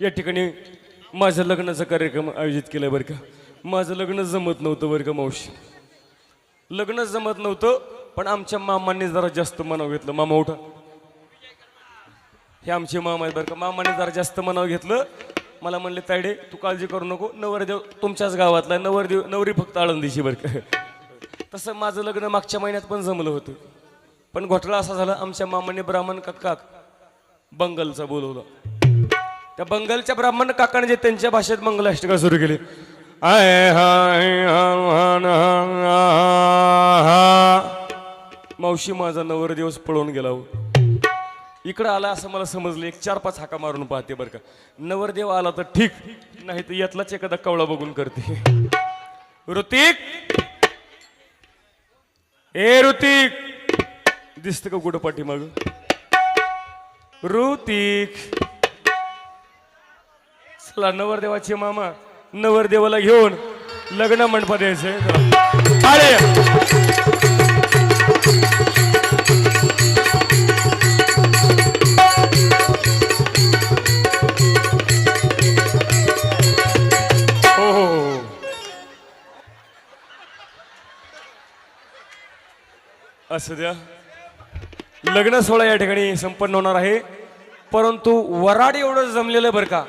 या ठिकाणी माझ्या लग्नाचा कार्यक्रम आयोजित केला बरं का. माझं लग्न जमत नव्हतं बरं का मावशी. लग्न जमत नव्हतं पण आमच्या मामांनी जरा जास्त मनाव घेतलं. मामा उठा. हे आमचे मामा आहेत बरं का. मामाने जरा जास्त मनाव घेतलं. मला म्हणले तायडे तू काळजी करू नको. नवरदेव तुमच्याच गावातला नवरदेव नवरी फक्त आळंदीची बरं का. तसं माझं लग्न मागच्या महिन्यात पण जमलं होतं. पण घोटाळा असा झाला आमच्या मामाने ब्राह्मण काक बंगालचा बोलवलं. त्या बंगालच्या ब्राह्मण काकाने जे त्यांच्या भाषेत मंगलाष्टका सुरू केली. आय हाय मावशी माझा नवर दिवस पळून गेला हो. इकडं आला असं मला समजलं एक चार पाच हाका मारून पाहते बरं का. नवरदेव आला तर ठीक नाही तर यातलाच एखादा कवळा बघून करते. ऋतिक! ए ऋतिक! दिसत का कुठं पाठीमाग? ऋतिक! चला नवरदेवाचे मामा नवरदेवाला घेऊन लग्न मंडपात द्यायचं चला. हो हो हो. हो. असं द्या. लग्न सोहळा या ठिकाणी संपन्न होणार आहे. परंतु वराड एवढं जमलेलं आहे बरं का?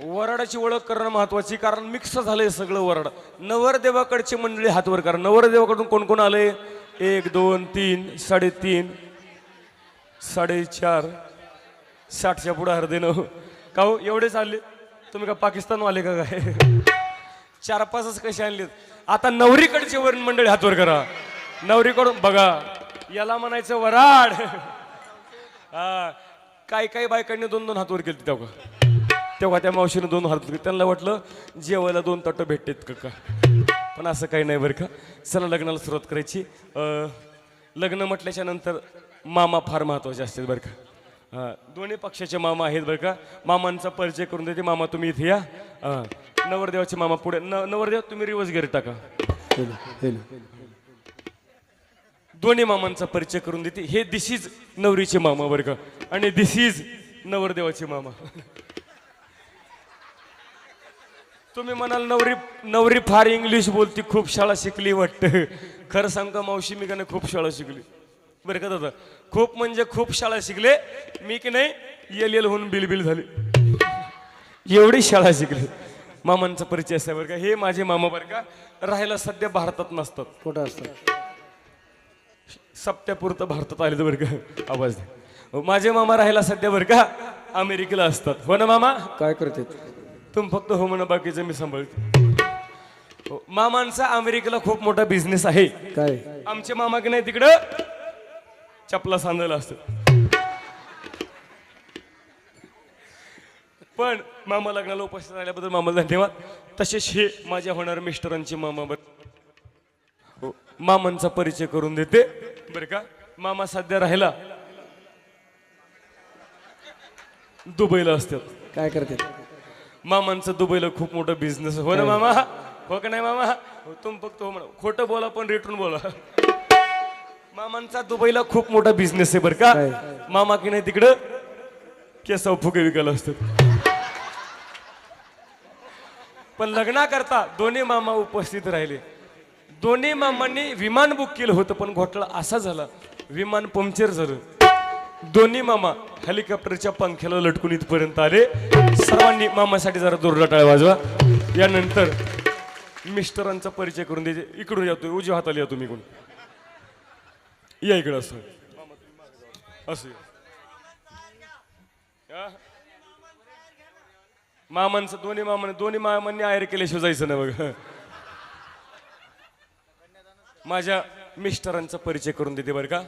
वराडाची ओळख करणं महत्वाची कारण मिक्स झालंय सगळं वराड. नवरदेवाकडची मंडळी हातवर करा. नवरदेवाकडून कोण कोण आले एक दोन तीन साडेतीन साडेचार साठच्या पुढे हरदेनं का हो एवढेच आले तुम्ही का पाकिस्तान आले का काय? चार पाचच कसे आणलेत? आता नवरीकडचे वर मंडळी हातवर करा. नवरीकडून बघा याला म्हणायचं वराड. हा काही काही बायकांनी दोन दोन हातवर केली त्या तेव्हा त्या मावशीने दोन हात धुतले. त्यांना वाटलं जेवायला दोन तटं भेटतेत का का? पण असं काही नाही बरं का. चला लग्नाला सुरुवात करायची. अं, लग्न म्हटल्याच्या नंतर मामा फार महत्त्वाचे असतात बरं का. हा, दोन्ही पक्षाचे मामा आहेत बरं का. मामांचा परिचय करून देते. मामा तुम्ही इथे या. हा, नवरदेवाचे मामा पुढे. न नवरदेव तुम्ही रिवर्स गेअर टाका. दोन्ही मामांचा परिचय करून देते. हे दिस इज नवरीचे मामा बरं का. आणि दिस इज नवरदेवाचे मामा. तुम्ही म्हणाल नवरी नवरी फार इंग्लिश बोलती खूप शाळा शिकली वाटतं. खरं सांग का मावशी मी का नाही खूप शाळा शिकली. बरं का दादा? खूप म्हणजे खूप शाळा शिकले मी की नाही एल एल होऊन बिल बिल झाले. एवढी शाळा शिकली. मामांचा परिचय असा बरं का हे माझे मामा बरं का राहायला सध्या भारतात नसतात. कुठं असतं सप्त्यापुरतं भारतात आले बरं का आवाज माझे मामा राहायला सध्या बरं का अमेरिकेला असतात. हो ना मामा? काय करते तुम फक्त हो म्हणा बाकीचं मी सांभाळते. हो, मामांचा अमेरिकेला खूप मोठा बिझनेस आहे. काय? आमचे मामा की नाही तिकडं? चपला सांगायला असत. पण मामा लग्नाला उपस्थित राहिल्याबद्दल मामाला धन्यवाद. तसेच हे माझ्या होणार मिस्टरांचे मामा बर हो, मामांचा परिचय करून देते. बरं का? मामा सध्या राहिला. दुबईला असतात. काय करते मामांचं दुबईला खूप मोठा बिझनेस हो ना मामा? हो का नाही मामा? हो तुम फक्त हो म्हणा खोटं बोला पण रिटर्न बोला. मामांचा दुबईला खूप मोठा बिझनेस आहे बरं का? मामा की नाही तिकडं? केसाव फुगे विकायला असतात. पण लग्नाकरता दोन्ही मामा उपस्थित राहिले. दोन्ही मामांनी विमान बुक केलं होतं पण घोटाळा असा झाला. विमान पंक्चर झालं. दोन्ही मामा हेलिकॉप्टरच्या पंख्याला लटकून इथपर्यंत आले. सर्वांनी मामासाठी जरा जोरदार टाळ वाजवा. यानंतर मिस्टरांचा परिचय करून द्यायचे. इकडून या तुम्ही उजव्या हाताला या तुम्ही कोण या इकडं असं. असं. या. मामांचं दोन्ही मामाने दोन्ही मामांनी आयर केल्याशिवाय जायचं ना बघ. माझ्या मिस्टरांचा परिचय करून देते बरं का?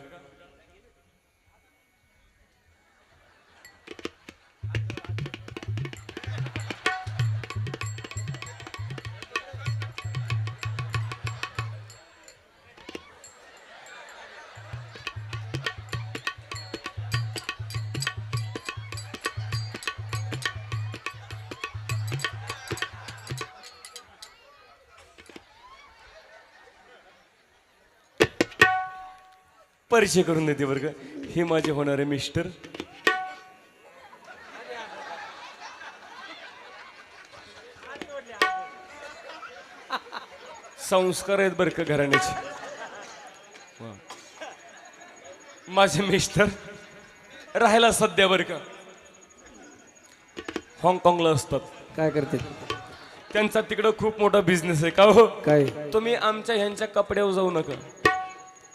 परिचय करून देते बरं का. हे माझे होणारे मिस्टर. संस्कार आहेत बरं का घराण्याचे. माझे मिस्टर राहायला सध्या बरं का. हाँगकाँगला असतात. काय करते? त्यांचा तिकडं खूप मोठा बिझनेस आहे का हो? काय? तुम्ही आमच्या ह्यांच्या कपड्यावर जाऊ नका.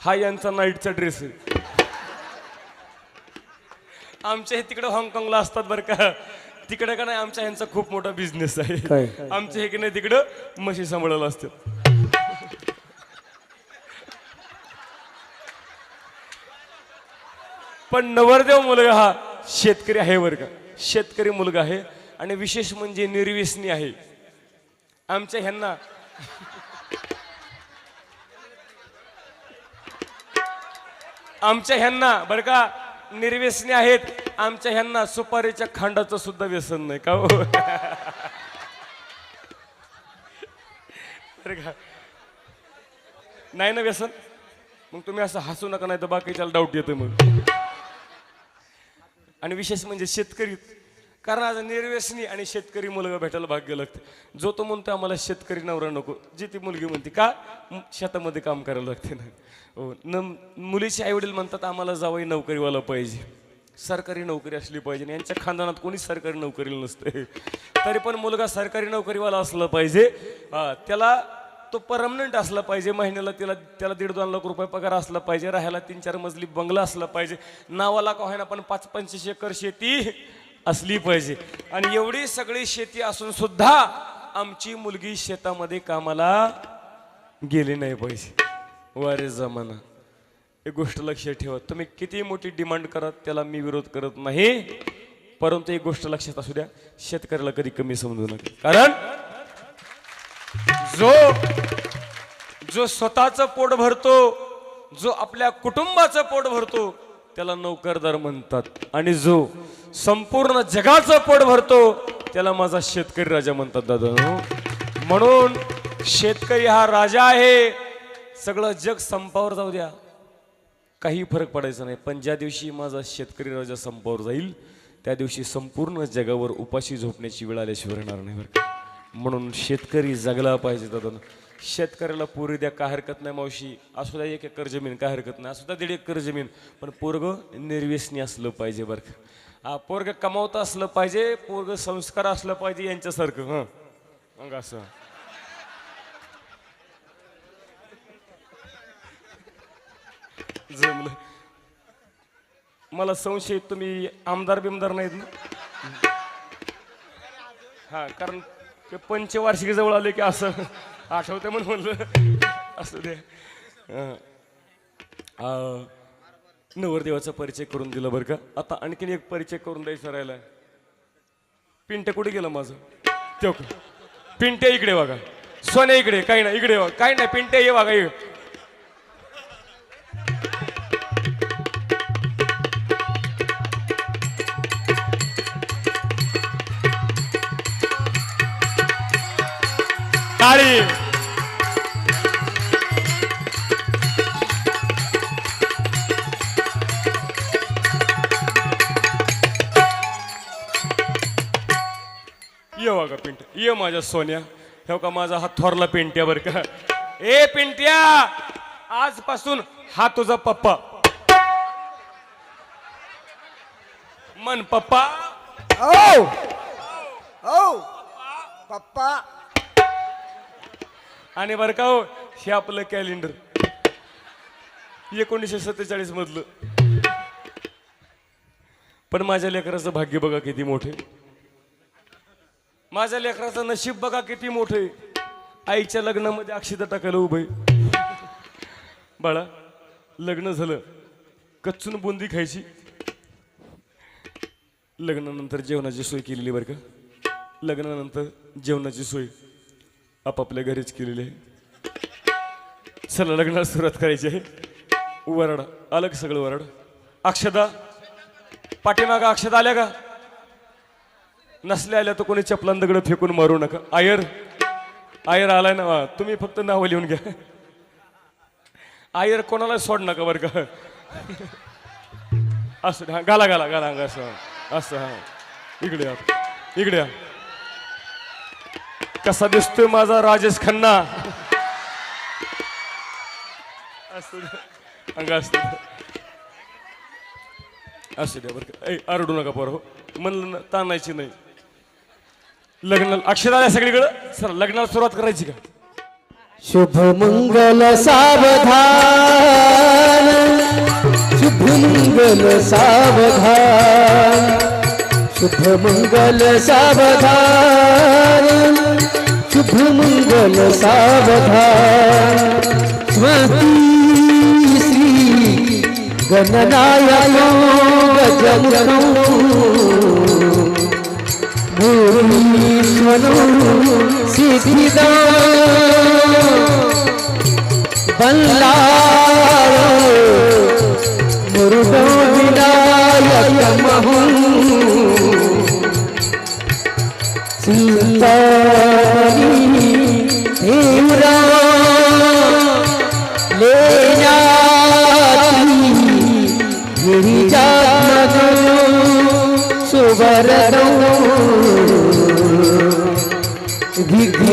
हा यांचा नाईटचा ड्रेस आहे. आमच्या हे तिकडे हाँगकाँगला असतात बरं का. तिकडे का नाही आमच्या ह्यांचा खूप मोठा बिझनेस आहे. काय? आमचे हे की नाही तिकडं म्हशी सांभाळायला असतात. पण नवरदेव मुलगा हा शेतकरी आहे बरं का. शेतकरी मुलगा आहे. आणि विशेष म्हणजे निर्व्यसनी आहे. आमच्या ह्यांना आमच्या ह्यांना बरं का निर्व्यसने आहेत. आमच्या ह्यांना सुपारीच्या खांडाचं सुद्धा व्यसन नाही का हो? का. नाही ना व्यसन? मग तुम्ही असं हसू नका नाही तर बाकीच्याला डाऊट येतो मग. आणि विशेष म्हणजे शेतकरी कारण आज निर्व्यसनी आणि शेतकरी मुलगा भेटायला भाग्य लागतं जो तो म्हणतो आम्हाला शेतकरी नवरा नको. जी ती मुलगी म्हणते का? शेतामध्ये काम करायला लागते ना. हो न मुलीचे आईवडील म्हणतात आम्हाला जावई नोकरीवाला पाहिजे. सरकारी नोकरी असली पाहिजे आणि यांच्या खानदानात कोणीच सरकारी नोकरीला नसते तरी पण मुलगा सरकारी नोकरीवाला असला पाहिजे. त्याला तो परमनंट असला पाहिजे. महिन्याला त्याला त्याला दीड दोन लाख रुपये पगार असला पाहिजे. राहायला तीन चार मजली बंगला असला पाहिजे. नावाला का होईना पण पाच पंचवीस एकर शेती असली पाहिजे. आणि एवढी सगळी शेती असून सुद्धा आमची मुलगी शेतामध्ये कामाला गेली नाही पाहिजे. वारे जमाना. एक गोष्ट लक्षात ठेवा. तुम्ही किती मोठी डिमांड करा त्याला मी विरोध करत नाही. परंतु एक गोष्ट लक्षात असू द्या शेतकऱ्याला कधी कमी समजू नका. कारण जो जो स्वतःचं पोट भरतो जो आपल्या कुटुंबाचं पोट भरतो त्याला नोकरदार म्हणतात. आणि जो संपूर्ण जगाचं पोट भरतो त्याला माझा शेतकरी राजा म्हणतात दादा. म्हणून शेतकरी हा राजा आहे. सगळं जग संपावर जाऊ द्या. काही फरक पडायचा नाही. पण ज्या दिवशी माझा शेतकरी राजा संपावर जाईल त्या दिवशी संपूर्ण जगावर उपाशी झोपण्याची वेळ आल्याशिवाय राहणार नाही बरं म्हणून शेतकरी जगला पाहिजे दादा. शेतकऱ्याला पुरी द्या काय हरकत नाही मावशी. असू द्या एक एकर जमीन काय हरकत नाही. असू द्या दीड एकर जमीन. पण पोरग निर्व्यसनी असलं पाहिजे बरं का. हा पोरग कमावता असलं पाहिजे पोरग संस्कार असलं पाहिजे यांच्यासारखं हं. मग असं. जमलं. मला संशय तुम्ही आमदार बिमदार नाहीत ना? हा कारण ते पंचवार्षिक जवळ आले की असं. आठवतं म्हणून म्हणलं. असं दे. नवरदेवाचा परिचय करून दिला बरं का? आता आणखीन एक परिचय करून द्यायचा राहिला पिंट्या कुठे गेलं माझं? तो पिंट्या इकडे बघा. सोन्या इकडे काही नाही इकडे बघा. काही नाही पिंट्या ये बघा इकडे टाळी ये बघा पिंट ये माझ्या सोन्या. हे का माझा हा थोरला पिंट्या बर का? ए पिंट्या आजपासून हा तुझा पप्पा. मन पप्पा. ओ ओ पप्पा. आणि बरं का हो हे आपलं कॅलेंडर एकोणीसशे सत्तेचाळीस मधलं पण माझ्या लेकराचं भाग्य बघा किती मोठे माझ्या लेकराचं नशीब बघा किती मोठं आहे. आईच्या लग्नामध्ये अक्षिता टाकायला उभे बाळा लग्न झालं. कच्चून बुंदी खायची. लग्नानंतर जेवणाची सोय केलेली बरं का? लग्नानंतर जेवणाची सोय आपापल्या घरीच केलेली आहे. चला लग्नाला सुरुवात करायची आहे. वराड आलं का सगळं वराड? अक्षदा पाठीमागा अक्षदा आल्या का? नसल्या आल्या तर कोणी चपलान दगड फेकून मारू नका. आयर आयर आलाय ना वा, तुम्ही फक्त नावं लिहून घ्या. आयर कोणाला सोड नका बरं का. असं हा गाला गाला गाला अंग असं असं हा. इकडे इकडे कसा दिसतोय माझा राजेश खन्ना? असू द्या अंग असू असू द्या बरं का. ऐ आरडू नका बरं हो. म्हणलं ना ताणायची नाही. लग्न अक्षर सगळीकडं? सर लग्नाला सुरुवात करायची का? शुभ मंगल सावधान. शुभ मंगल सावधान. शुभ मंगल सावधान. शुभ मंगल सावधान. स्वती श्री गणनायको गजमुखो મનુ સિદ્ધિદા બલ્લા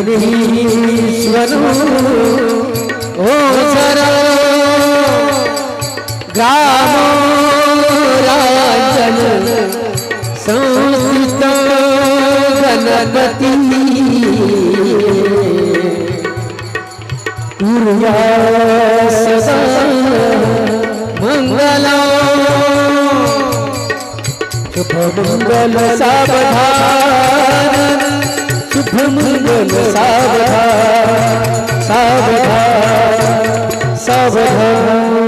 विघ्नेश्वरो ओ सर ग्राम राजन संस्कृत गणपती कुर्या मंगला शुभ मंगल सावधान शुभ मंगल सावधान सावधान सावधान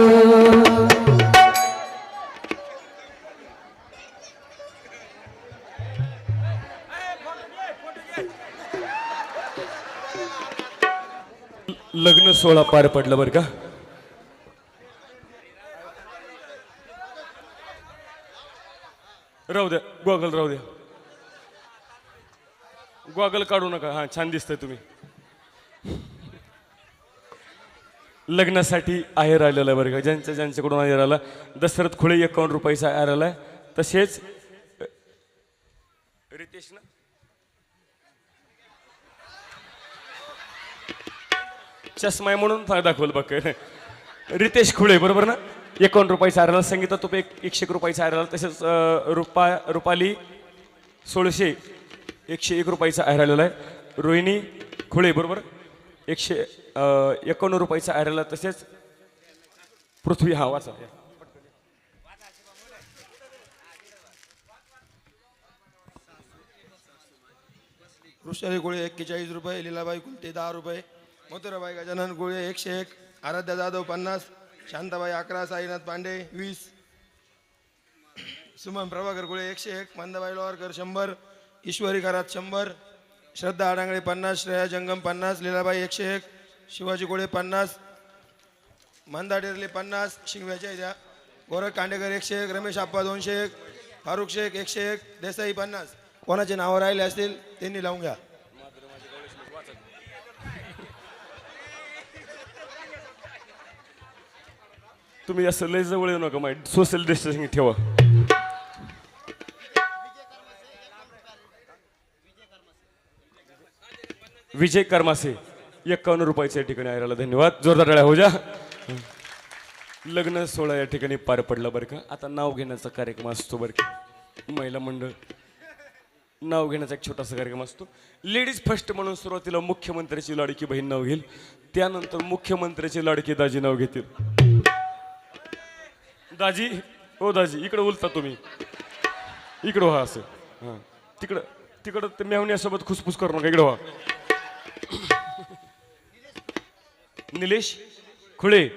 लग्न सोहळा पार पडला बरं का? राहू द्या गोगल राहू द्या. गॉगल काढू नका. हां छान दिसतंय तुम्ही. लग्नासाठी आहेर आलेला आहे बरं का. ज्यांच्या ज्यांच्याकडून आहेर आला. दशरथ खुळे एकावन्न रुपयाचा आहेर आला आहे तसेच रितेश ना? चष्मा आहे म्हणून फार दाखवलं बघ. रितेश खुळे बरोबर ना? एकावन्न रुपयाचा आराला संगीता तुप एक एकशे एक रुपयाचा आराला तसेच रुपा रुपाली सोळशे. एकशे एक रुपयाचा आहेर आलेला आहे. रोहिणी खुळे बरोबर? एकशे अं, एकावन्न रुपयाचा आहेर आला तसेच. पृथ्वी हा वाचा. वृषाली गोळे एक्केचाळीस रुपये लीलाबाई कुलते दहा रुपये मथुराबाई गजानन गोळे एकशे एक आराध्या जाधव पन्नास शांताबाई अकरा साईनाथ पांडे वीस सुमन प्रभाकर गोळे एकशे एक मंदाबाई लोहारकर शंभर ईश्वरी घरात शंभर श्रद्धा आडांगळे पन्नास श्रेया जंगम पन्नास लीलाबाई एकशे एक शिवाजी गोळे पन्नास मंदाडेरले पन्नास शिंगव्याच्या द्या गोरख कांडेकर एकशे एक रमेश आप्पा दोनशे एक फारुख शेख एकशे एक देसाई पन्नास. कोणाचे नावं राहिले असतील त्यांनी लावून घ्या. तुम्ही असं लय जवळ येऊ नका माहिती सोशल डिस्टन्सिंग ठेवा. विजय कर्मासे एकावन्न रुपयाच्या या ठिकाणी आयराला धन्यवाद. जोरदार टाळ्या हो जा लग्न सोहळा या ठिकाणी पार पडला बरं का. आता नाव घेण्याचा कार्यक्रम असतो बरं का. महिला मंडळ नाव घेण्याचा एक छोटासा कार्यक्रम असतो. लेडीज फर्स्ट म्हणून सुरुवातीला मुख्यमंत्र्याची लाडकी बहीण नाव घेईल. त्यानंतर मुख्यमंत्र्याची लाडकी दाजी नाव घेतील. दाजी हो दाजी इकडं उलता तुम्ही. इकडं व्हा असं. हां. तिकडं तिकडं ते मेवण्यासोबत खुसफुस करू नका इकडं व्हा. निलेश खुळे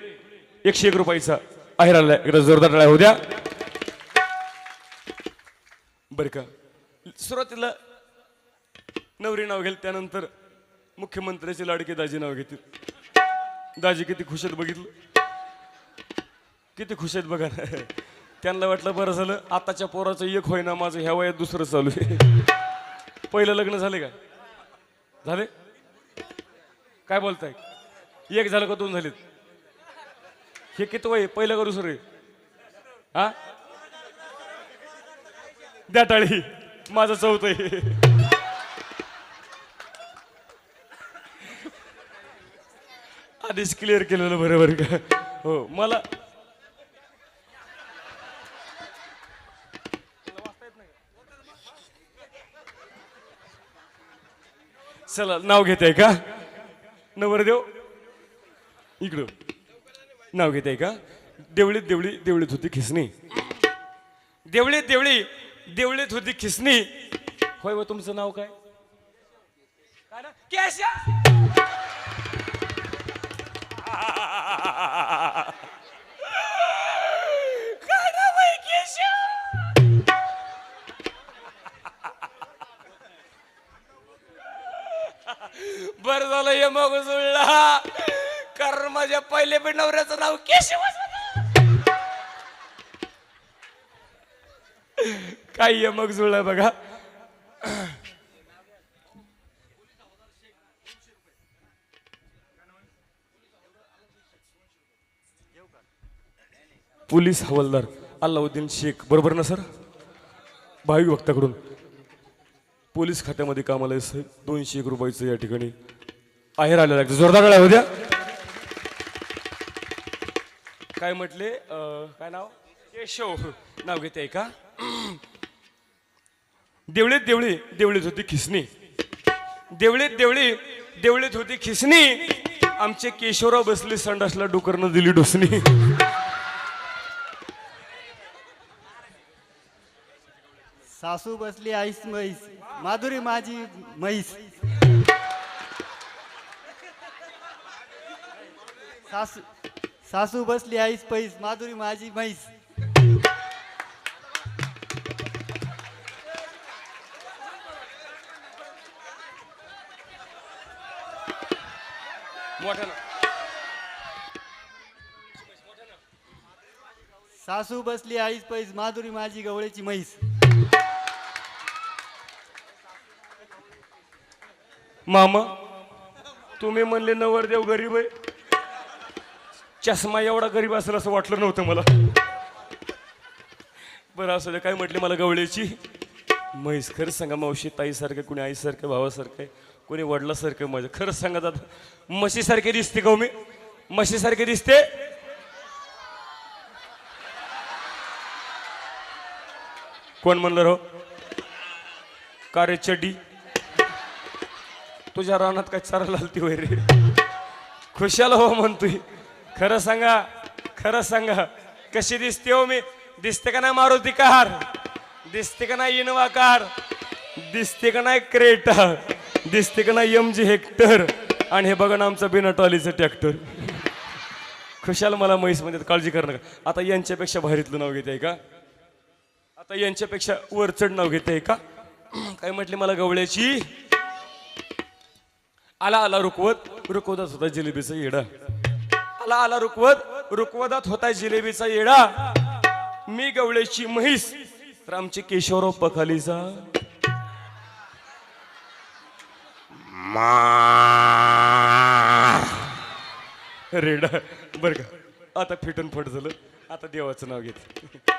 एकशे एक रुपयाचा आहेर आला जोरदार टाळ्या होऊ द्या. बरं का. सुरुवातीला नवरी नाव घेईल त्यानंतर मुख्यमंत्र्याचे लाडके दाजी नाव घेतील. दाजी किती खुश आहेत बघितलं? किती खुश आहेत बघा. त्यांना वाटलं बरं झालं आताच्या पोराचं एक होईना माझं ह्या वयात दुसरं चालू आहे. पहिलं लग्न झाले का? झाले? काय बोलताय? एक झालं का दोन झालेत. हे किती वय? पहिलं करू सर आहे? हा? द्या टाळी. माझं चौथ आहे. आधीच क्लिअर केलेलं बरोबर का? हो मला चला नाव घेते का? नवरदेव? इकडं. नाव घेत आहे का? देवळीत देवळी देवळीत होती खिसणी. देवळीत देवळी देवळीत होती खिसणी. होय व तुमचं नाव काय? बर झालं ये मग जुळला कारण माझ्या पहिले पण नवऱ्याचं नाव केशव काय आहे मग जुळ बघा. पोलीस हवालदार अल्लाउद्दीन शेख बरोबर ना सर? भावी भक्ताकडून पोलीस खात्यामध्ये कामाला दोनशे एक रुपयाचं या ठिकाणी आहेर आलेला आहे. जोरदार टाळ्या होत्या काय म्हटले? काय नाव? केशव. नाव घेते का देवळीत देवळी देवळीत होती खिसणी. देवळीत देवळी देवळीत होती खिसणी. आमचे केशवराव बसले संडासला डुकरनं दिली डोसणी. सासू बसली आईस म्हैस माधुरी माझी म्हैस. सासू सासू बसली आईस पैस माधुरी माझी म्हैस. सासू बसली आईस पैस माधुरी माझी गवळीची म्हैस. मामा तुम्ही म्हणले नवरदेव गरीब आहे. चष्मा एवढा गरीब असेल असं वाटलं नव्हतं मला. बरं असं काय म्हटले मला गवळ्याची म्हैस खरंच सांगा मावशी ताईसारखं कुणी आईसारखं भावासारखं कुणी कोणी वडिलासारखं माझं. खरंच सांगा दादा म्हशीसारखे दिसते का हो मी? म्हशीसारखे दिसते? कोण म्हणलं राह का रे चड्डी. तुझ्या रानात काय चारायला आलती वगैरे खुशाल हो म्हणतोय. खरं सांगा खरं सांगा. कशी दिसते हो मी? दिसते का नाही मारुती कार? दिसते का नाही इनोवा कार? दिसते का नाही क्रेटा? दिसते का नाही एम जी हेक्टर? आणि हे बघा ना आमचं बिना टॉलीचं ट्रॅक्टर. खुशाल मला म्हैस म्हणतात काळजी कर नका. आता यांच्यापेक्षा भारीतलं नाव घेते का? आता यांच्यापेक्षा वरचढ नाव घेते का? काय म्हटले मला गवळ्याची? आला आला रुकवत. रुकवतात होता जिलेबीचा येडा. आला आला रुकवत रुकवदात होता जिलेबीचा येडा. मी गवळेची म्हैस तर आमची केशवराव पखालीचा. रेडा. बर का. आता फिटून फट झालं. आता देवाचं नाव घेत.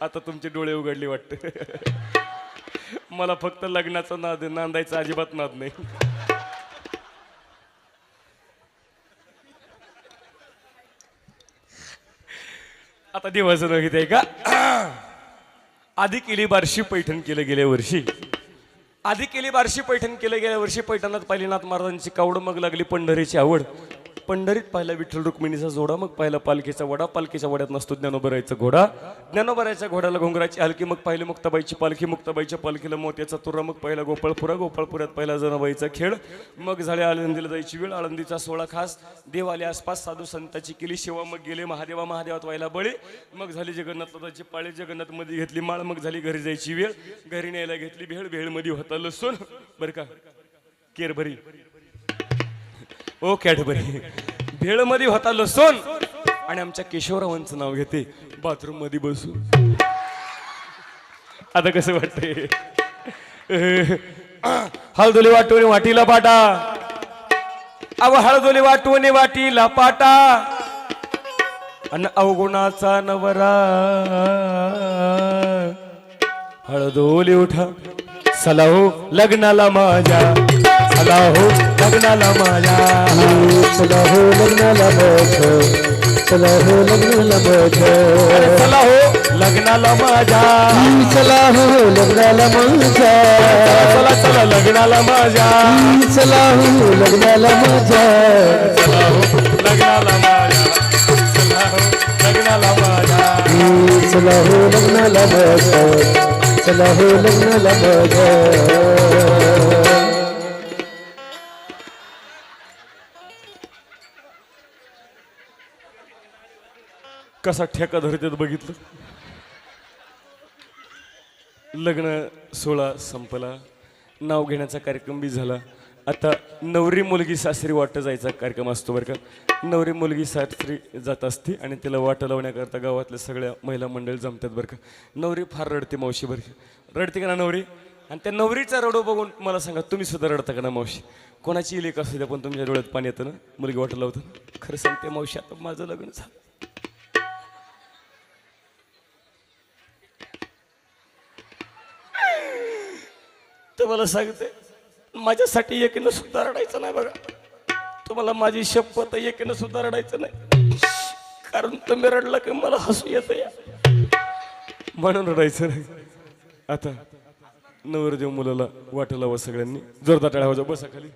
आता तुमचे डोळे उघडले वाटत. मला फक्त लग्नाचा नाद नांदायचं नांदायचा अजिबात नाद नाही. आता दिवस घेत आहे का आधी केली बारशी पैठण केलं गेल्या वर्षी आधी केली बारशी पैठण केलं गेल्या वर्षी पैठणात पाहिलीनाथ महाराजांची कावड मग लागली पंढरीची आवड पंढरीत पाहिला विठ्ठल रुक्मिणीचा जोडा मग पाहिला पालखीचा वडा. पालखीच्या वड्यात नसतो ज्ञानोबरायचा घोडा. ज्ञानोबरायच्या घोड्याला घोंगराची हलकी मग पाहिली मुक्ताबाईची पालखी. मुक्ताबाईच्या पालखीला मोत्याचा तुरा मग पहिला गोपाळपुरा. गोपाळपुऱ्यात पहिला जनाबाईचा खेळ. मग झाले आळंदीला जायची वेळ. आळंदीचा सोळा खास. देव आले आसपास साधू संताची केली शेवा मग गेले महादेवा. महादेवात व्हायला बळी. मग झाली जगन्नाथाची पाळी. जगन्नाथमध्ये घेतली माळ. मग झाली घरी जायची वेळ. घरी न्यायला घेतली भेळ. भेळमध्ये होता लसूण. बरं का? केरभरी. ओ कॅडबरी. भेळमध्ये होता लसूण. आणि आमच्या केशवरावांचं नाव घेते बाथरूममध्ये बसू आता कसं वाटतंय? हळदोली वाटवणे वाटीला पाटा. अव हळदोली वाटवणे वाटीला पाटा. अन अवगुणाचा नवरा. हळदोली उठा. चला लग्नाला माझ्या. चला हो लग्नाला माझ्या चला हो लग्नाला बस चला हो लग्नाला माझ्या चला हो लग्नाला माझ्या चला हो लग्नाला माझ्या चला चला लग्नाला माझ्या चला हो लग्नाला माझ्या चला हो लग्नाला माझ्या चला हो लग्नाला माझ्या चला हो लग्नाला चला हो लग्नाला कसा ठेका धरतात बघितलं? लग्न सोहळा संपला. नाव घेण्याचा कार्यक्रम बी झाला. आता नवरी मुलगी सासरी वाटं जायचा कार्यक्रम असतो बरं का. नवरी मुलगी सासरी जात असते आणि तिला वाटं लावण्याकरता गावातल्या सगळ्या महिला मंडळी जमतात बरं का. नवरी फार रडते मावशी बरं का. रडते का ना नवरी? आणि त्या नवरीचा रडो बघून मला सांगा तुम्ही सुद्धा रडता का ना मावशी? कोणाची लेख असू द्या पण तुमच्या डोळ्यात पाणी येतं ना? मुलगी वाटं लावतं खरं सांगते मावशी आता माझं लग्न झालं. तर मला सांगते माझ्यासाठी एकीनं सुद्धा रडायचं नाही बघा. तुम्हाला माझी शपथ एकीनं सुद्धा रडायचं नाही. कारण तुम्ही रडला की मला हसू येतं या. म्हणून रडायचं नाही. आता नवरदेव मुलाला वाटलं व सगळ्यांनी. जोरदार टाळ्या बसा खाली.